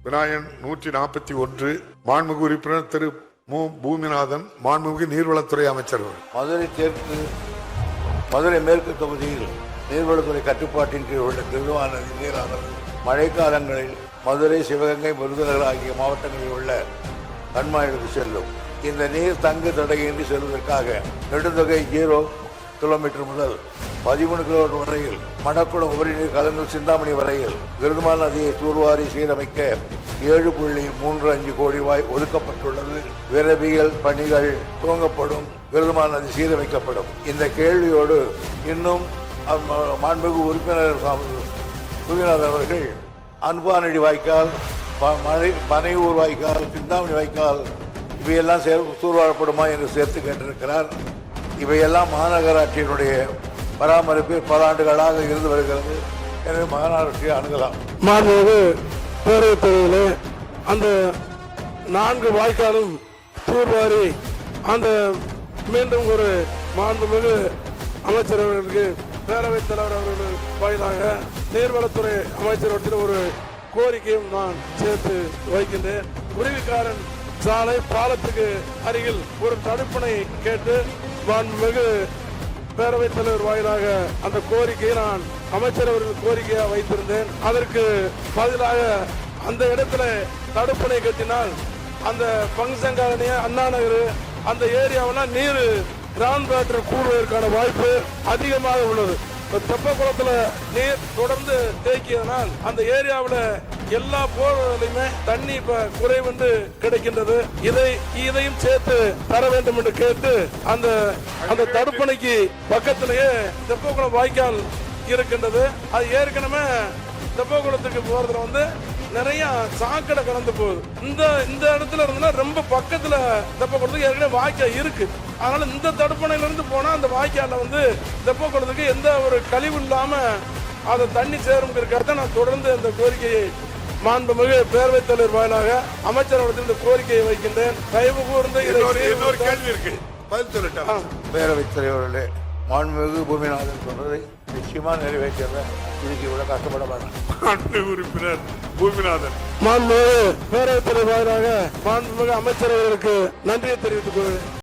விநாயகன் நூற்றி நாற்பத்தி ஒன்று மாண்புமிகு உறுப்பினர் திரு மு. பூமிநாதன் மாண்புமிகு நீர்வளத்துறை அமைச்சர் மதுரை தெற்கு மதுரை மேற்கு தொகுதியில் நீர்வளத்துறை கட்டுப்பாட்டின் கீழ் உள்ள திருவான நதி நீரானது மழைக்காலங்களில் மதுரை சிவகங்கை விருதுநகர் ஆகிய மாவட்டங்களில் உள்ள கண்மாய்களுக்கு செல்லும். இந்த நீர் தங்கு தடையின்றி செல்வதற்காக நெடுந்தொகை ஜீரோ கிலோமீட்டர் முதல் பதிமூணு கிலோமீட்டர் வரையில் மணக்குளம் உபரிநீர் கலந்து சிந்தாமணி வரையில் விருதுமால் நதியை தூர்வாரி சீரமைக்க ஏழு புள்ளி மூன்று அஞ்சு கோடி ரூபாய் ஒதுக்கப்பட்டுள்ளது. விரவியல் பணிகள் துவங்கப்படும் விருதுமால் நதி சீரமைக்கப்படும். இந்த கேள்வியோடு இன்னும் மாண்புமிகு உறுப்பினர் சாமி- அவர்கள் அன்பானடி வாய்க்கால் மனை பனையூர் வாய்க்கால் சிந்தாமணி வாய்க்கால் இவையெல்லாம் சே தூர்வாரப்படுமா என்று சேர்த்து கேட்டிருக்கிறார். இவையெல்லாம் மாநகராட்சியினுடைய பராமரிப்பு பல ஆண்டுகளாக இருந்து வருகிறது. எனவே மாநகராட்சியை அணுகலாம் மாண்புமிகு பேரவைத் துறையிலே அந்த நான்கு வாய்க்காலும் தூர்வாரி அந்த மீண்டும் ஒரு மாண்புமிகு அமைச்சர் அவர்களுக்கு பேரவைத் தலைவர் அவர்கள் வாயிலாக நீர்வளத்துறை அமைச்சரத்தில் ஒரு கோரிக்கையும் நான் சேர்த்து வைக்கின்றேன். உரிமைக்காரன் சாலை பாலத்துக்கு அருகில் ஒரு தடுப்பணை கேட்டு மாண்புமிகு பேரவைத் தலைவர் வாயிலாக அந்த கோரிக்கையை நான் அமைச்சர் அவர்கள் கோரிக்கையாக வைத்திருந்தேன். அதற்கு பதிலாக அந்த இடத்துல தடுப்பணை கட்டினால் அந்த பங்கன் அண்ணா நகர் அந்த ஏரியாவெல்லாம் நீர் கிரவுண்ட் வாட்டர் கூடுவதற்கான வாய்ப்பு அதிகமாக உள்ளது. தெப்ப குளத்துல நீர் தொடர்ந்து தேக்கியதனால் அந்த ஏரியாவில் எல்லா போர்களிலுமே தண்ணி குறைவென்று கிடைக்கின்றது. இதை இதையும் சேர்த்து தர வேண்டும் என்று கேட்டு அந்த அந்த தடுப்பணைக்கு பக்கத்திலேயே தெப்பகுளம் வாய்க்கால் இருக்கின்றது. அது ஏற்கனவே தெப்பக்குளத்துக்கு போறதுல வந்து நிறைய சாக்கடை கலந்து போகுது. இந்த இந்த இடத்துல இருந்துன்னா ரொம்ப பக்கத்துல தெப்பக்குளத்துக்கு ஏற்கனவே வாய்க்கால் இருக்கு. அதனால இந்த தடுப்பணையில இருந்து போனா அந்த வாய்க்கால வந்து தெப்பக்குளத்துக்கு எந்த ஒரு கழிவு இல்லாம அதை தண்ணி சேருங்கிறதுக்காக நான் தொடர்ந்து அந்த கோரிக்கையை மாண்புமிகு பேரவைத் தலைவர் வாயிலாக அமைச்சர் அவர்கள் இந்த கோரிக்கையை வைக்கின்றேன். தயவு கூர்ந்து கேள்வி இருக்கு. பதில் சொல்லட்டா? பேரவைத் தலைவர்களே மாண்புமிகு பூமிநாதன் சொன்னதை நிச்சயமா நிறைவேற்றுறேன் இதுக்கு இவ்வளவு கஷ்டப்பட வேண்டாம் உறுப்பினர் பூமிநாதன். மாண்புமிகு பேரவைத் தலைவர் வாயிலாக மாண்புமிகு அமைச்சர் அவர்களுக்கு நன்றியை தெரிவித்துக் கொள்கிறேன்.